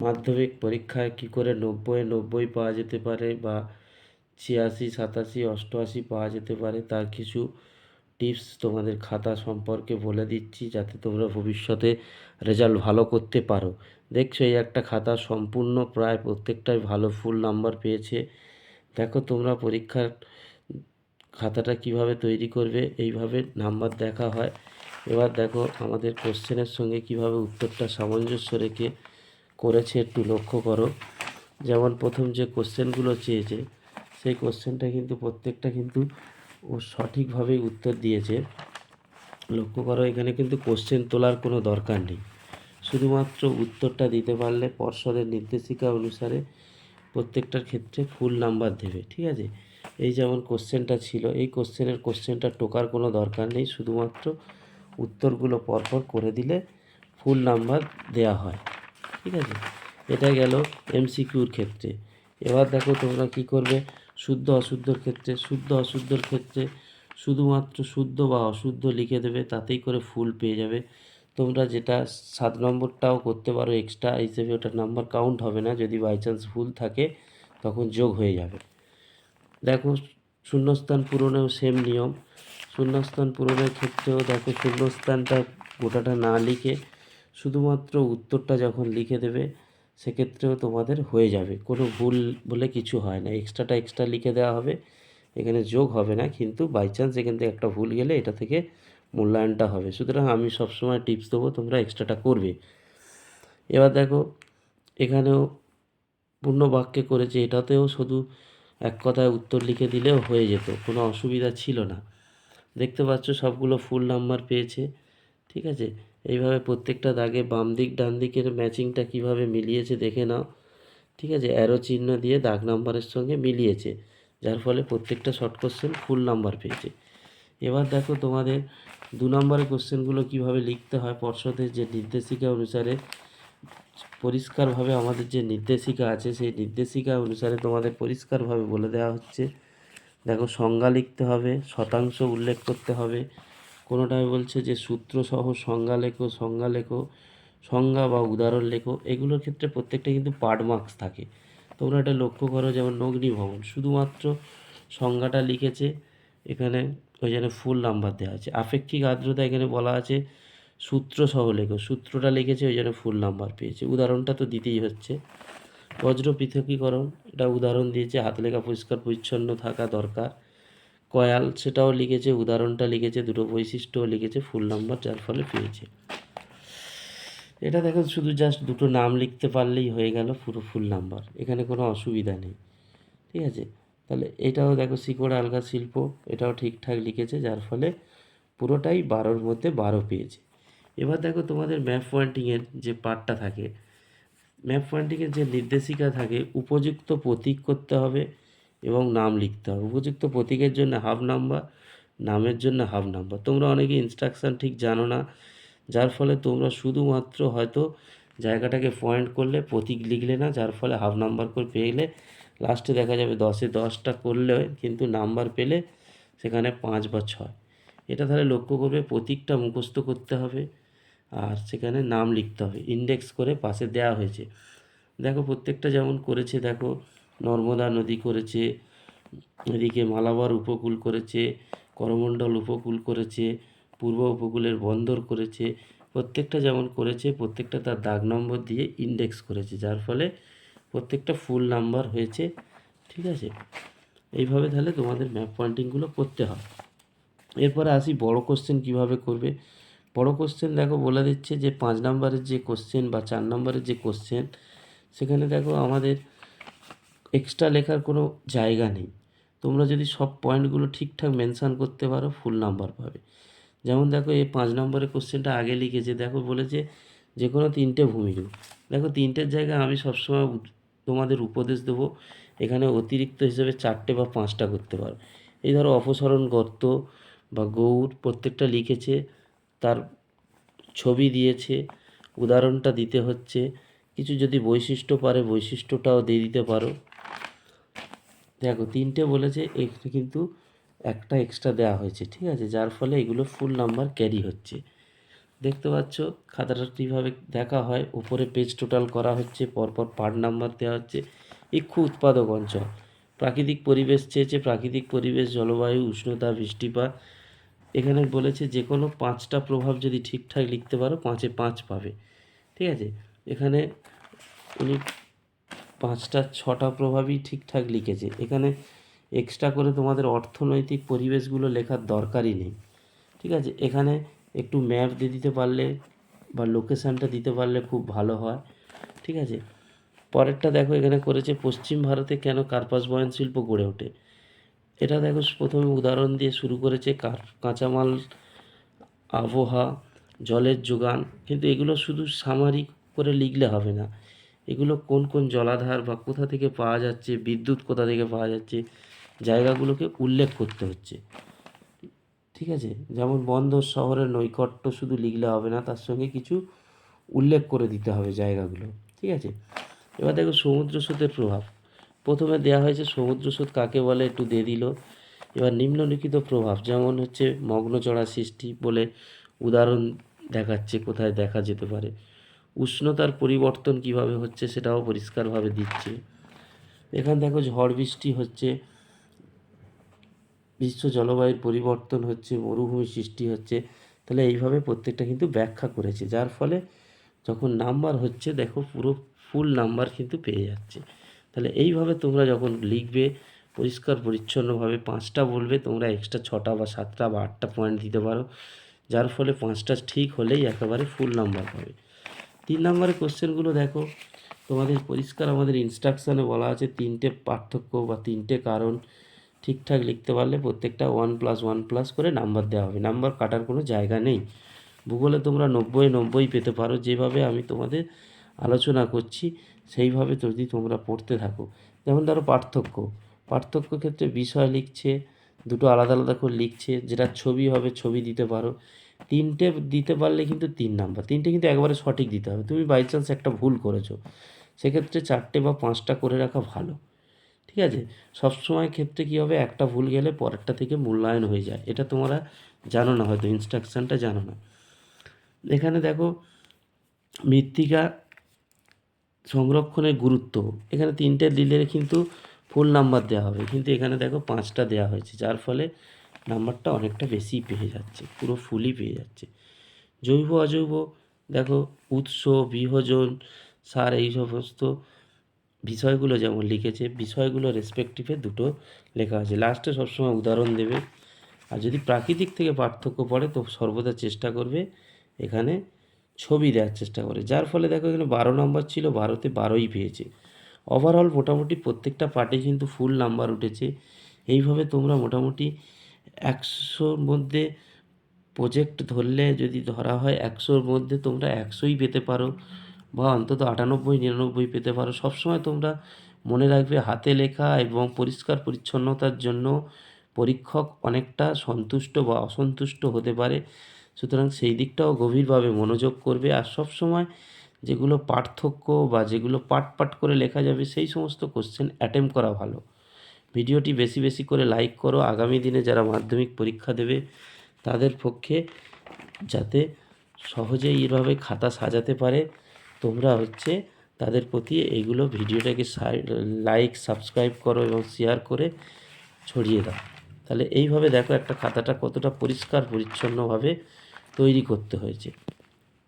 মাধ্যমিক পরীক্ষায় কী করে নব্বই নব্বই পাওয়া যেতে পারে বা ছিয়াশি, সাতাশি, অষ্টআশি পাওয়া যেতে পারে, তার কিছু টিপস তোমাদের খাতা সম্পর্কে বলে দিচ্ছি যাতে তোমরা ভবিষ্যতে রেজাল্ট ভালো করতে পারো। দেখছ এই একটা খাতা সম্পূর্ণ প্রায় প্রত্যেকটাই ভালো, ফুল নাম্বার পেয়েছে। দেখো তোমরা পরীক্ষার খাতাটা কীভাবে তৈরি করবে, এইভাবে নাম্বার দেখা হয়। এবার দেখো আমাদের কোশ্চেনের সঙ্গে কীভাবে উত্তরটা সামঞ্জস্য রেখে করেছে একটু লক্ষ্য করো। যেমন প্রথম যে কোশ্চেনগুলো চেয়েছে, সেই কোশ্চেনটা কিন্তু প্রত্যেকটা কিন্তু ও সঠিকভাবেই উত্তর দিয়েছে। লক্ষ্য করো, এখানে কিন্তু কোশ্চেন তোলার কোনো দরকার নেই। শুধুমাত্র উত্তরটা দিতে পারলে পর্ষদের নির্দেশিকা অনুসারে প্রত্যেকটার ক্ষেত্রে ফুল নাম্বার দেবে, ঠিক আছে? এই যেমন কোশ্চেনটা ছিল, এই কোশ্চেনের কোশ্চেনটা টোকার কোনো দরকার নেই। শুধুমাত্র উত্তরগুলো পরপর করে দিলে ফুল নাম্বার দেয়া হয়। ঠিক আছে? এটা গেল এমসিকিউর ক্ষেত্রে। এবার দেখো তোমরা কি করবে? শুদ্ধ অশুদ্ধর ক্ষেত্রে, শুদ্ধ অশুদ্ধর ক্ষেত্রে শুধুমাত্র শুদ্ধ বা অশুদ্ধ লিখে দেবে, তাতেই করে ফুল পেয়ে যাবে। তোমরা যেটা সাত নম্বরটাও করতে পারো এক্সট্রা হিসেবে ওটা নাম্বার কাউন্ট হবে না, যদি বাই চান্স ভুল থাকে, তখন যোগ হয়ে যাবে। দেখো, শূন্যস্থান পূরণেও সেম নিয়ম। শূন্যস্থান পূরণের ক্ষেত্রেও দেখো শূন্যস্থানটা গোটাটা না লিখে শুধুমাত্র উত্তরটা যখন লিখে দেবে, সেক্ষেত্রেও তোমাদের হয়ে যাবে। কোনো ভুল বলে কিছু হয় না। এক্সট্রাটা এক্সট্রা লিখে দেওয়া হবে। এখানে যোগ হবে না, কিন্তু বাই চান্স এখান থেকে একটা ভুল গেলে এটা থেকে মূল্যায়নটা হবে। সুতরাং আমি সবসময় টিপস দেবো, তোমরা এক্সট্রাটা করবে। এবার দেখো, এখানেও পূর্ণ বাক্যে করেছে, এটাতেও শুধু এক কথায় উত্তর লিখে দিলেও হয়ে যেত, কোনো অসুবিধা ছিল না। দেখতে পাচ্ছ সবগুলো ফুল নাম্বার পেয়েছে, ঠিক আছে? এইভাবে প্রত্যেকটা দাগে বাম দিক, ডান দিকের ম্যাচিংটা কীভাবে মিলিয়েছে দেখে নাও। ঠিক আছে? অ্যারো চিহ্ন দিয়ে দাগ নাম্বারের সঙ্গে মিলিয়েছে, যার ফলে প্রত্যেকটা শর্ট কোশ্চেন ফুল নাম্বার পেয়েছে। এবার দেখো তোমাদের দু নম্বরের কোশ্চেনগুলো কীভাবে লিখতে হয়। পর্ষদের যে নির্দেশিকা অনুসারে, পরিষ্কারভাবে আমাদের যে নির্দেশিকা আছে, সেই নির্দেশিকা অনুসারে তোমাদের পরিষ্কারভাবে বলে দেওয়া হচ্ছে। দেখো, সংজ্ঞা লিখতে হবে, শতাংশ উল্লেখ করতে হবে কোনোটায় বলছে যে সূত্রসহ সংজ্ঞা লেখো সংজ্ঞা লেখো সংজ্ঞা বা উদাহরণ লেখো এগুলোর ক্ষেত্রে প্রত্যেকটা কিন্তু পার্ট মার্কস থাকে। তোমরা এটা লক্ষ্য করো যেমন নগ্নি ভবন শুধুমাত্র সংজ্ঞাটা লিখেছে, এখানে ওই জন্য ফুল নাম্বার দেওয়া আছে। আপেক্ষিক আর্দ্রতা এখানে বলা আছে সূত্র সহ লেখো, সূত্রটা লিখেছে ওই জন্য ফুল নাম্বার পেয়েছে। উদাহরণটা তো দিতেই হচ্ছে। বজ্র পৃথকীকরণ এটা উদাহরণ দিয়েছে হাত লেখা পরিষ্কার পরিচ্ছন্ন থাকা দরকার। কয়াল সেটাও লিখেছে, উদাহরণটা লিখেছে, দুটো বৈশিষ্ট্যও লিখেছে ফুল নাম্বার যার ফলে পেয়েছে। এটা দেখো শুধু জাস্ট দুটো নাম লিখতে পারলেই হয়ে গেল পুরো ফুল নাম্বার এখানে কোনো অসুবিধা নেই। ঠিক আছে? তাহলে এটাও দেখো, শিকড় আলগা শিল্প, এটাও ঠিকঠাক লিখেছে, যার ফলে পুরোটাই বারোর মধ্যে বারো পেয়েছে। এবার দেখো, তোমাদের ম্যাপ পয়েন্টিংয়ের যে পার্টটা থাকে ম্যাপ পয়েন্টিংয়ের যে নির্দেশিকা থাকে, উপযুক্ত প্রতীক করতে হবে। এবং নাম লিখতে হবে। উপযুক্ত প্রতীকের জন্য হাফ নাম্বার নামের জন্য হাফ নাম্বার তোমরা অনেকে ইনস্ট্রাকশান ঠিক জানো না, যার ফলে তোমরা শুধুমাত্র হয়তো জায়গাটাকে পয়েন্ট করলে, প্রতীক লিখলে না, যার ফলে হাফ নাম্বার করে পেয়ে গেলে লাস্টে দেখা যাবে দশে দশটা করলে কিন্তু নাম্বার পেলে সেখানে পাঁচ বা ছয়। এটা তাহলে লক্ষ্য করবে, প্রতীকটা মুখস্থ করতে হবে আর সেখানে নাম লিখতে হবে। ইন্ডেক্স করে পাশে দেওয়া হয়েছে। দেখো প্রত্যেকটা যেমন করেছে, দেখো নর্মদা নদী করেছে, এদিকে মালাবার উপকূল করেছে, করমণ্ডল উপকূল করেছে, পূর্ব উপকূলের বন্দর করেছে, প্রত্যেকটা যেমন করেছে, প্রত্যেকটা তার দাগ নম্বর দিয়ে ইন্ডেক্স করেছে, যার ফলে প্রত্যেকটা ফুল নাম্বার হয়েছে, ঠিক আছে? এইভাবে তাহলে তোমাদের ম্যাপ পয়েন্টিংগুলো করতে হয়। এরপরে আসি বড় কোশ্চেন কীভাবে করবে? বড় কোশ্চেন দেখো বলে দিচ্ছে যে, পাঁচ নম্বরের যে কোশ্চেন বা চার নম্বরের যে কোশ্চেন সেখানে দেখো আমাদের এক্সট্রা লেখার কোনো জায়গা নেই। তোমরা যদি সব পয়েন্টগুলো ঠিকঠাক মেনশান করতে পারো ফুল নাম্বার পাবে। যেমন দেখো, এই পাঁচ নম্বরের কোশ্চেনটা আগে লিখেছে। দেখো, বলেছে যে কোনো তিনটে ভূমিরূপ দেখো, তিনটের জায়গায় আমি সবসময় তোমাদের উপদেশ দেবো। এখানে অতিরিক্ত হিসেবে চারটে বা পাঁচটা করতে পারো। এই ধরো, অপসরণ গর্ত বা গৌর প্রত্যেকটা লিখেছে, তার ছবি দিয়েছে, উদাহরণটা দিতে হচ্ছে। কিছু যদি বৈশিষ্ট্য পারে, বৈশিষ্ট্যটাও দিয়ে দিতে পারো। দেখো তিনটে বলেছে, এখানে কিন্তু একটা এক্সট্রা দেওয়া হয়েছে, ঠিক আছে? যার ফলে এগুলো ফুল নাম্বার ক্যারি হচ্ছে। দেখতে পাচ্ছ, খাতাটা কীভাবে দেখা হয়? উপরে পেজ টোটাল করা হচ্ছে, পরপর পার্ট নাম্বার দেওয়া হচ্ছে। ইক্ষু উৎপাদক অঞ্চল। প্রাকৃতিক পরিবেশ চেয়েছে, প্রাকৃতিক পরিবেশ, জলবায়ু, উষ্ণতা, বৃষ্টিপাত। এখানে বলেছে যে কোনো পাঁচটা প্রভাব যদি ঠিকঠাক লিখতে পারো, পাঁচে পাঁচ পাবে। ঠিক আছে? এখানে উনি পাঁচটা, ছটা প্রভাবই ঠিকঠাক লিখেছে। এখানে এক্সট্রা করে তোমাদের অর্থনৈতিক পরিবেশগুলো লেখার দরকারই নেই। ঠিক আছে? এখানে একটু ম্যাপ দিয়ে দিতে পারলে বা লোকেশানটা দিতে পারলে খুব ভালো হয়। ঠিক আছে? পরেরটা দেখো, এখানে করেছে, পশ্চিম ভারতে কেন কার্পাস বয়ন শিল্প গড়ে ওঠে? এটা দেখো, প্রথমে উদাহরণ দিয়ে শুরু করেছে কার, কাঁচামাল আবহাওয়া, জলের যোগান। কিন্তু এগুলো শুধু সামারিক করে লিখলে হবে না। এগুলো কোন কোন জলাধার বা কোথা থেকে পাওয়া যাচ্ছে, বিদ্যুৎ কোথা থেকে পাওয়া যাচ্ছে, জায়গাগুলোকে উল্লেখ করতে হচ্ছে। ঠিক আছে? যেমন বন্দর শহরের নৈকট্য শুধু লিখলে হবে না, তার সঙ্গে কিছু উল্লেখ করে দিতে হবে জায়গাগুলো। ঠিক আছে? এবার দেখো সমুদ্র স্রোতের প্রভাব। প্রথমে দেওয়া হয়েছে সমুদ্র স্রোত কাকে বলে, একটু দিয়ে দিল। এবার নিম্নলিখিত প্রভাব, যেমন হচ্ছে মগ্নচড়া সৃষ্টি বলে উদাহরণ দেখাচ্ছে, কোথায় দেখা যেতে পারে। উষ্ণতার পরিবর্তন কীভাবে হচ্ছে সেটাও পরিষ্কারভাবে দিচ্ছে। এখানে দেখো ঝড় বৃষ্টি হচ্ছে, বিশ্ব জলবায়ুর পরিবর্তন হচ্ছে, মরুভূমি সৃষ্টি হচ্ছে। তাহলে এইভাবে প্রত্যেকটা কিন্তু ব্যাখ্যা করেছে, যার ফলে যখন নাম্বার হচ্ছে দেখো পুরো ফুল নাম্বার কিন্তু পেয়ে যাচ্ছে। তাহলে এইভাবে তোমরা যখন লিখবে, পরিষ্কার পরিচ্ছন্নভাবে পাঁচটা বলবে, তোমরা এক্সট্রা ছটা বা সাতটা বা আটটা পয়েন্ট দিতে পারো। যার ফলে পাঁচটা ঠিক হলেই একেবারে ফুল নাম্বার পাবে। তিন নম্বরের কোশ্চেনগুলো দেখো। তোমাদের পরিষ্কার আমাদের ইনস্ট্রাকশানে বলা আছে, তিনটে পার্থক্য বা তিনটে কারণ ঠিকঠাক লিখতে পারলে প্রত্যেকটা ওয়ান প্লাস ওয়ান প্লাস করে নাম্বার দেওয়া হবে। নাম্বার কাটার কোনো জায়গা নেই। ভূগোলে তোমরা নব্বই নব্বই পেতে পারো। যেভাবে আমি তোমাদের আলোচনা করছি, সেইভাবে যদি তোমরা পড়তে থাকো। যেমন ধরো পার্থক্য। পার্থক্য ক্ষেত্রে বিষয় লিখছে, দুটো আলাদা আলাদা করে লিখছে, যেটা ছবি হবে ছবি দিতে পারো। তিনটে দিতে পারলে কিন্তু তিন নাম্বার, তিনটে কিন্তু একবারে সঠিক দিতে হবে। তুমি বাই চান্স একটা ভুল করেছ, সেক্ষেত্রে চারটে বা পাঁচটা করে রাখা ভালো, ঠিক আছে? সবসময় ক্ষেত্রে কী হবে, একটা ভুল গেলে পরেরটা থেকে মূল্যায়ন হয়ে যায়, এটা তোমরা জানো না, হয়তো ইনস্ট্রাকশানটা জানো না। এখানে দেখো, মৃত্তিকা সংরক্ষণের গুরুত্ব, এখানে তিনটে দিলে কিন্তু ফুল নাম্বার দেওয়া হবে, কিন্তু এখানে দেখো পাঁচটা দেওয়া হয়েছে, যার ফলে নাম্বারটা অনেকটা বেশি পেয়ে যাচ্ছে, পুরো ফুলই পেয়ে যাচ্ছে। জৈব, অজৈব, দেখো, উৎস, বিভাজন, সার, এই সমস্ত বিষয়গুলো যেমন লিখেছে, বিষয়গুলো রেসপেক্টিভে দুটো লেখা আছে। লাস্টে সবসময় উদাহরণ দেবে। আর যদি প্রাকৃতিক থেকে পার্থক্য পড়ে, তো সর্বদা চেষ্টা করবে এখানে ছবি দেওয়ার চেষ্টা করে। যার ফলে দেখো, এখানে বারো নম্বর ছিল, বারোতে বারোই পেয়েছে। ওভারঅল মোটামুটি প্রত্যেকটা পার্টে কিন্তু ফুল নাম্বার উঠেছে। এইভাবে তোমরা মোটামুটি একশোর মধ্যে প্রজেক্ট ধরলে যদি ধরা হয় একশোর মধ্যে তোমরা একশোই পেতে পারো বা অন্তত আটানব্বই, নিরানব্বই পেতে পারো। সবসময় তোমরা মনে রাখবে হাতে লেখা এবং পরিষ্কার পরিচ্ছন্নতার জন্য পরীক্ষক অনেকটা সন্তুষ্ট বা অসন্তুষ্ট হতে পারে। সুতরাং সেই দিকটাও গভীরভাবে মনোযোগ করবে আর সব সময় যেগুলো পার্থক্য বা যেগুলো পাট পাট করে লেখা যাবে সেই সমস্ত কোশ্চেন অ্যাটেম্প করা ভালো। ভিডিওটি বেশি বেশি করে লাইক করো। আগামী দিনে যারা মাধ্যমিক পরীক্ষা দেবে, তাদের পক্ষে যাতে সহজেই এইভাবে খাতা সাজাতে পারে, তোমরা হচ্ছে তাদের প্রতি এইগুলো ভিডিওটাকে লাইক সাবস্ক্রাইব করো এবং শেয়ার করে ছড়িয়ে দাও। তাহলে এইভাবে দেখো একটা খাতাটা কতটা পরিষ্কার, পরিচ্ছন্নভাবে তৈরি করতে হয়েছে।